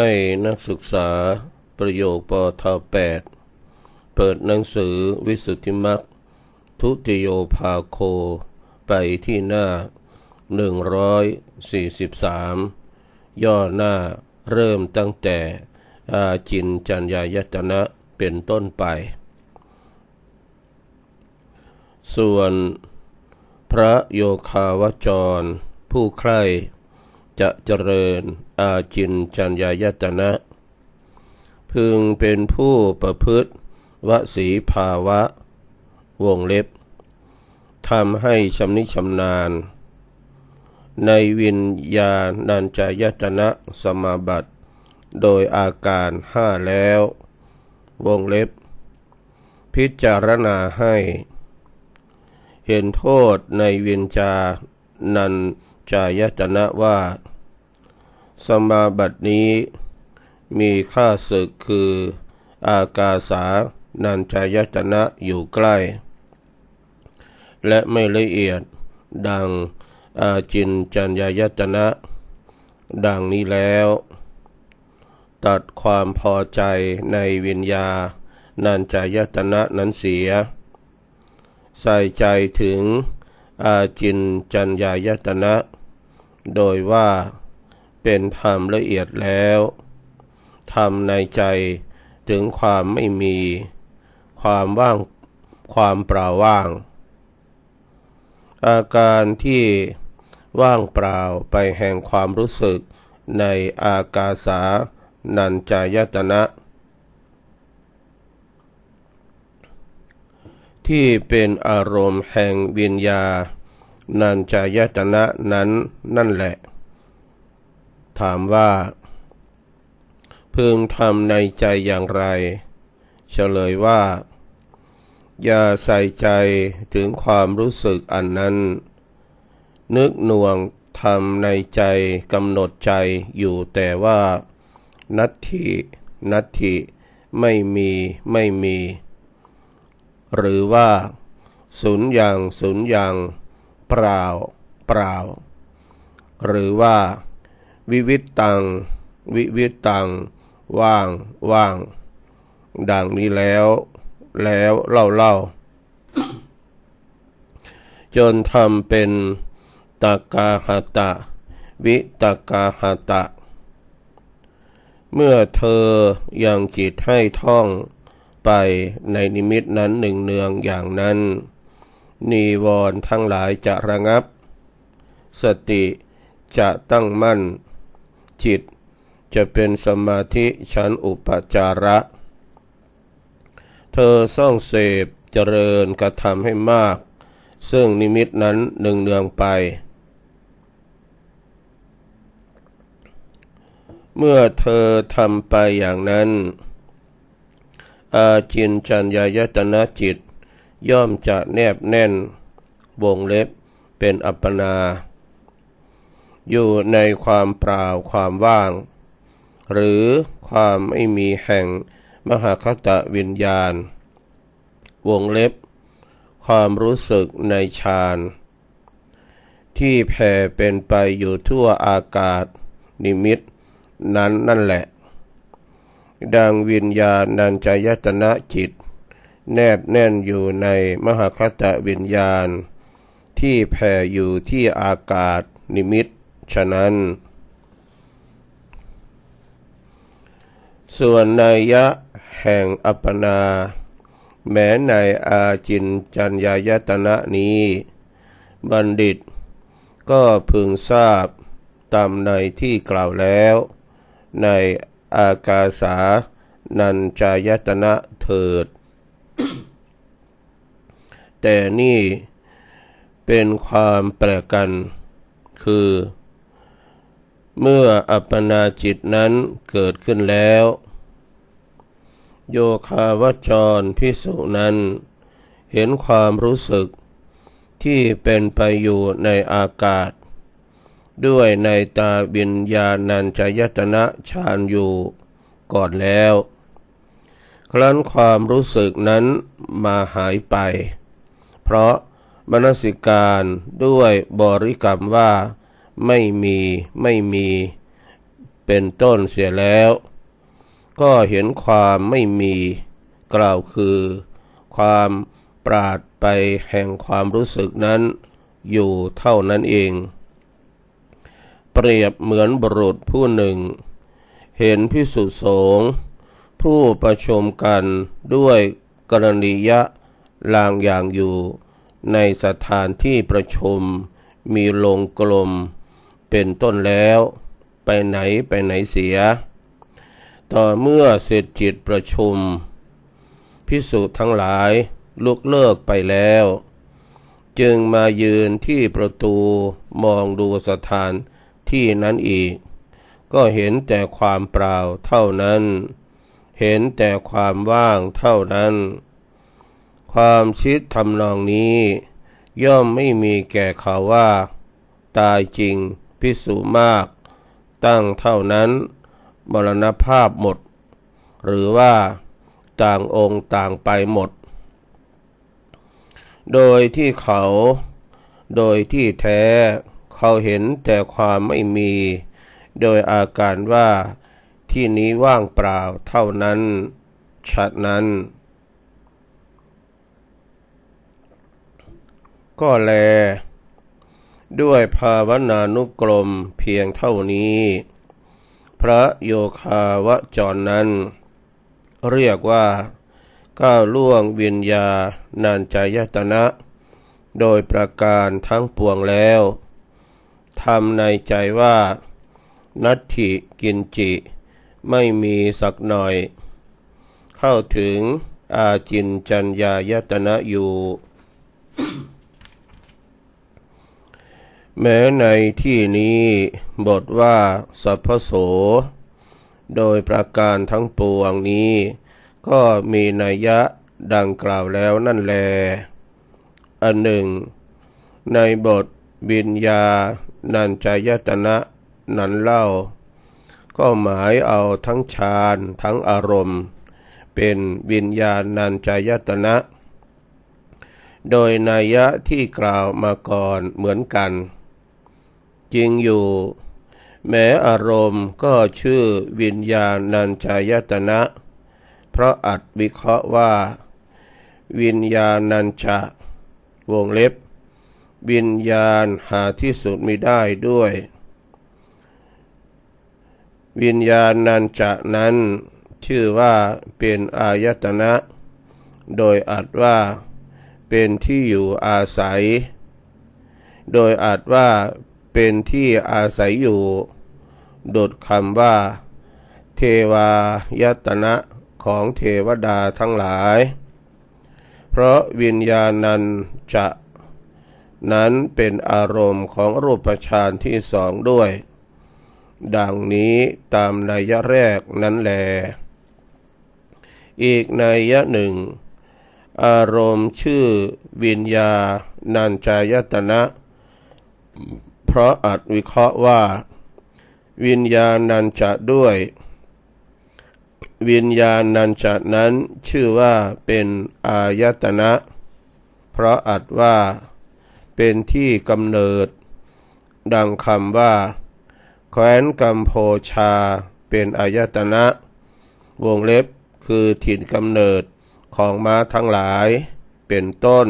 ให้นักศึกษาประโยคปทแปดเปิดหนังสือวิสุทธิมักทุติโยภาโค ไปที่หน้า 143 ย่อหน้าเริ่มตั้งแต่อาจินจัญญายตนะเป็นต้นไป ส่วนพระโยคาวจร ผู้ใคร่ จะเจริญอาจินจัญญายตนะ พึงเป็นผู้ประพฤติวสีภาวะ วงเล็บทำให้ชำนิชำนาญ ในวิญญาณัญจายตนะสมาบัติโดยอาการห้าแล้ว วงเล็บ พิจารณาให้ เห็นโทษในวิญญานัน จายตนะว่า สมาบัตินี้มีค่าศึกคืออากาสานันจายตนะอยู่ใกล้ และไม่ละเอียดดังอาจินจัญญายตนะ ดังนี้แล้ว ตัดความพอใจในวิญญานันจายตนะนั้นเสีย ใส่ใจถึงอาจินจัญญายตนะ โดยว่าเป็นธรรมละเอียดแล้วทำในใจถึงความไม่มี ความว่าง ความเปล่าว่าง อาการที่ว่างเปล่าไปแห่งความรู้สึกในอากาสานัญจายตนะ ที่เป็นอารมณ์แห่งวิญญา นัญจายตนะนั้นนั่นแหละ ถามว่า พึงทำในใจอย่างไร เฉลยว่า อย่าใส่ใจถึงความรู้สึกอันนั้น นึกหน่วงทำในใจกำหนดใจอยู่แต่ว่า นัตถินัตถิไม่มีไม่มี หรือว่า ศูนย์อย่างศูนย์อย่าง เปล่าเปล่า หรือว่า วิวิตตัง วิวิตตัง ว่างว่าง ดังนี้แล้ว แล้วเล่าเล่าจนทำเป็นตากาหตะ วิตากาหตะ เมื่อเธอยังจิตให้ท่องไปในนิมิตนั้นหนึ่งเนืองอย่างนั้น นีวรณ์ทั้งหลายจะระงับ สติจะตั้งมั่น จิตจะเป็นสมาธิชั้นอุปจาระ เธอส่องเสพเจริญกระทำให้มาก ซึ่งนิมิตนั้นหนึ่งเนืองไป เมื่อเธอทำไปอย่างนั้น อาจินจัญญายตนะจิต ย่อมจะแนบแน่น วงเล็บเป็นอัปปนา อยู่ในความเปล่าความว่าง หรือความไม่มีแห่งมหาคตวิญญาณ วงเล็บ ความรู้สึกในฌานที่แผ่เป็นไปอยู่ทั่วอากาศ นิมิตนั้นนั่นแหละ ดังวิญญาณนันจายตนะจิต แนบแน่นอยู่ในมหาคตวิญญาณ ที่แผ่อยู่ที่อากาศนิมิต ฉะนั้น ส่วนนัยยะแห่งอัปปนา แม้ในอาจินจัญญายตนะนี้ บัณฑิต ก็พึงทราบตามในที่กล่าวแล้ว ในอากาสานัญจายตนะเถิด แต่นี่เป็นความแปลกกัน คือ เมื่ออัปปนาจิตนั้นเกิดขึ้นแล้ว โยคาวจรพิสุนั้น เห็นความรู้สึกที่เป็นไปอยู่ในอากาศ ด้วยในตาบิญญาณัญจายตนะฌานอยู่ก่อนแล้ว ครั้นความรู้สึกนั้นมาหายไป เพราะมนสิการด้วยบริกรรมว่าไม่มีไม่มีเป็นต้นเสียแล้ว ก็เห็นความไม่มีกล่าวคือ ความปราดไปแห่งความรู้สึกนั้น อยู่เท่านั้นเอง เปรียบเหมือนบุรุษผู้หนึ่ง เห็นพิสุสงผู้ประชุมกันด้วยกรณียะ ลางอย่างอยู่ในสถานที่ประชุมมีลงกลมเป็นต้นแล้ว ไปไหนไปไหนเสีย ต่อเมื่อเสร็จจิตประชุม พิสุทั้งหลายลุกเลิกไปแล้ว จึงมายืนที่ประตูมองดูสถานที่นั้นอีก ก็เห็นแต่ความเปล่าเท่านั้น เห็นแต่ความว่างเท่านั้น ความชิดทำนองนี้ ย่อมไม่มีแก่เขาว่า ตายจริงพิสูมาก ตั้งเท่านั้นมรณภาพหมด หรือว่าต่างองค์ต่างไปหมด โดยที่เขา โดยที่แท้เขาเห็นแต่ความไม่มี โดยอาการว่าที่นี้ว่างเปล่าเท่านั้นฉะนั้น ก็แล ด้วยภาวนานุกรมเพียงเท่านี้ พระโยคาวจรนั้น เรียกว่าก้าวล่วงวิญญาณัญจายตนะ โดยประการทั้งปวงแล้วทำในใจว่า นัตถิกินจิ ไม่มีสักหน่อย เข้าถึงอาจินจัญญายตนะอยู่ แม้ในที่นี้บทว่าสัพพโส โดยประการทั้งปวงนี้ ก็มีนัยยะดังกล่าวแล้วนั่นแล อันหนึ่ง ในบทวิญญานันจายตนะนั้นเล่า ก็หมายเอาทั้งฌานทั้งอารมณ์ เป็นวิญญาณนันจายตนะ โดยนัยยะที่กล่าวมาก่อนเหมือนกัน จริงอยู่ แม้อารมณ์ก็ชื่อวิญญาณนันจายตนะ เพราะอัดวิเคราะห์ว่า วิญญาณนันจะวงเล็บ วิญญาณหาที่สุดไม่ได้ด้วย วิญญาณนันจะนั้น ชื่อว่าเป็นอายตนะ โดยอัดว่า เป็นที่อยู่อาศัย โดยอาจว่า เป็นที่อาศัยอยู่โดดคำว่า เทวายตนะของเทวดาทั้งหลาย เพราะวิญญาณนันจะ นั้นเป็นอารมณ์ของรูปฌานที่สองด้วย ดังนี้ตามนัยแรกนั้นแล อีกนัยหนึ่ง อารมณ์ชื่อวิญญาณัญจายตนะ ราะอัดวิเคราะห์ว่า วิญญาณัญจะด้วย วิญญาณัญจะนั้นชื่อว่าเป็นอายตนะ เพราะอัดว่า เป็นที่กำเนิด ดังคำว่า แคว้นกัมโพชา เป็นอายตนะ วงเล็บคือถิ่นกำเนิดของม้าทั้งหลายเป็นต้น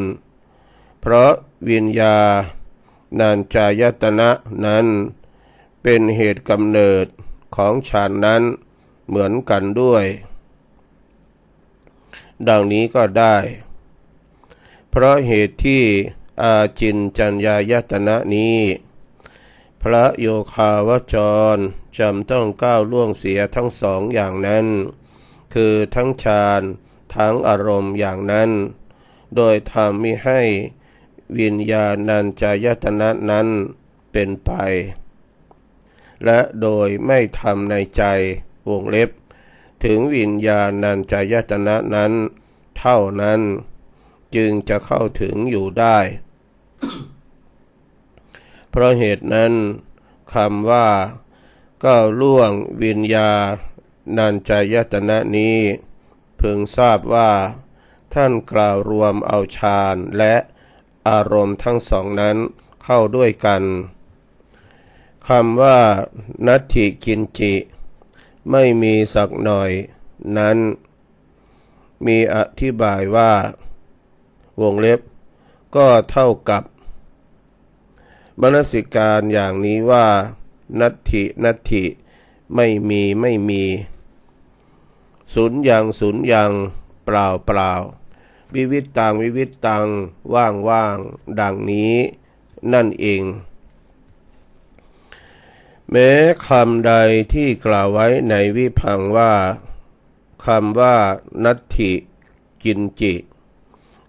เพราะวิญญา ณัญจายตนะนั้น เป็นเหตุกำเนิดของฌานนั้นเหมือนกันด้วย ดังนี้ก็ได้ เพราะเหตุที่อาจินจัญญายตนะนี้ พระโยคาวจรจำต้องก้าวล่วงเสียทั้งสองอย่างนั้น คือทั้งฌานทั้งอารมณ์อย่างนั้น โดยทำมิให้ วิญญาณัญจายตนะนั้นเป็นไป และโดยไม่ทำในใจวงเล็บ ถึงวิญญาณัญจายตนะนั้น เท่านั้นจึงจะเข้าถึงอยู่ได้ เพราะเหตุนั้นคำว่าก้าวล่วงวิญญาณัญจายตนะนี้ พึงทราบว่าท่านกล่าวรวมเอาฌานและ อารมณ์ทั้งสองนั้นเข้าด้วยกันคำว่า นัตถิกินจิ ไม่มีสักหน่อย นั้น มีอธิบายว่า วงเล็บ ก็เท่ากับ มนสิการอย่างนี้ว่า นัตถินัตถิไม่มีไม่มี ศูนย์อย่างศูนย์อย่างเปล่าเปล่า วิวิตตังวิวิตตังว่างว่างดังนี้ นั่นเอง แม้คำใดที่กล่าวไว้ในวิพังว่าคำว่านัตถิกินจิ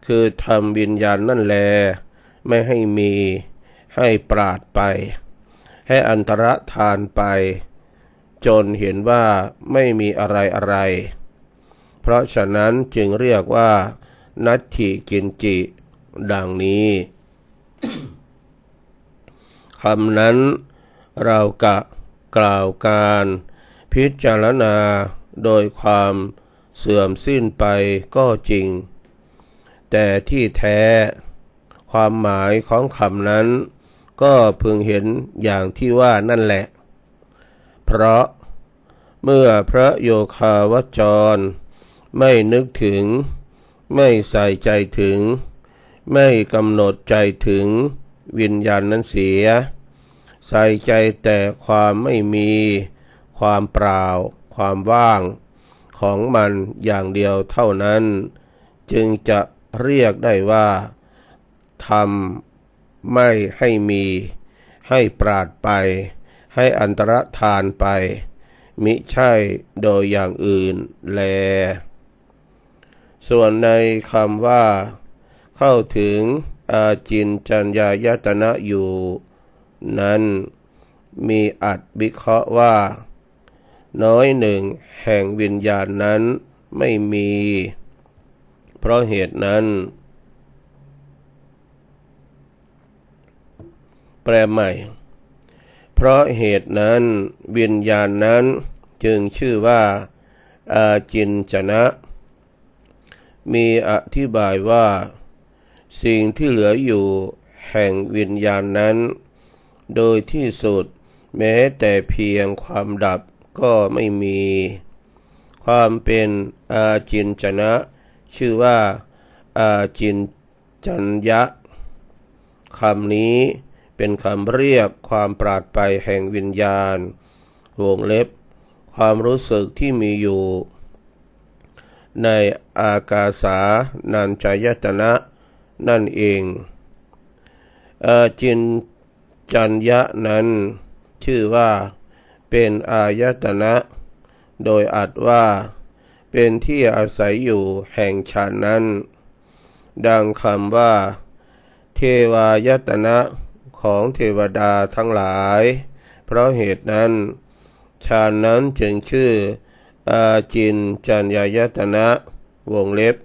คือทำวิญญาณนั่นแล ไม่ให้มีให้ปราดไป ให้อันตรธานไป จนเห็นว่าไม่มีอะไรอะไร เพราะฉะนั้นจึงเรียกว่า นัตถิกินจิ ดังนี้คำนั้นเรากะกล่าวการพิจารณาโดยความเสื่อมสิ้นไปก็จริง แต่ที่แท้ความหมายของคำนั้น ก็พึงเห็นอย่างที่ว่านั่นแหละ เพราะเมื่อพระโยคาวจร ไม่นึกถึง ไม่ใส่ใจถึง ไม่กำหนดใจถึงวิญญาณนั้นเสีย ใส่ใจแต่ความไม่มี ความเปล่า ความว่าง ของมันอย่างเดียวเท่านั้น จึงจะเรียกได้ว่าทำไม่ให้มี ให้ปราดไป ให้อันตรธานไป มิใช่โดยอย่างอื่นแล ส่วนในคำว่า เข้าถึงอาจินจัญญายตนะอยู่ นั้นมีอัดวิเคราะห์ว่า น้อยหนึ่งแห่งวิญญาณนั้นไม่มี เพราะเหตุนั้น แปลใหม่ เพราะเหตุนั้นวิญญาณนั้นจึงชื่อว่า อาจินจนะ มีอธิบายว่า สิ่งที่เหลืออยู่แห่งวิญญาณนั้น โดยที่สุดแม้แต่เพียงความดับก็ไม่มี ความเป็นอาจินจนะ ชื่อว่าอาจินจัญญะคำนี้เป็นคำเรียกความปราดไปแห่งวิญญาณ วงเล็บ ความรู้สึกที่มีอยู่ ในอากาสานัญจายตนะนั่นเองอจินจัญญะนั้น ชื่อว่าเป็นอายตนะ โดยอัดว่า เป็นที่อาศัยอยู่แห่งฌานนั้น ดังคำว่า เทวายตนะของเทวดาทั้งหลาย เพราะเหตุนั้นฌานนั้นจึงชื่อ อาจินจัญญายตนะวงเล็บ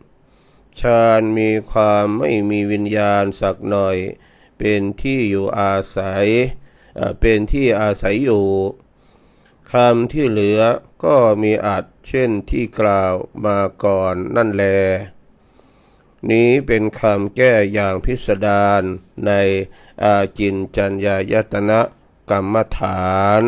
ฌานมีความไม่มีวิญญาณสักหน่อย เป็นที่อยู่อาศัยเอ่อเป็นที่อาศัยอยู่คำที่เหลือก็มีอัดเช่นที่กล่าวมาก่อนนั่นแล นี้เป็นคำแก้อย่างพิสดารในอาจินจัญญายตนะกรรมฐาน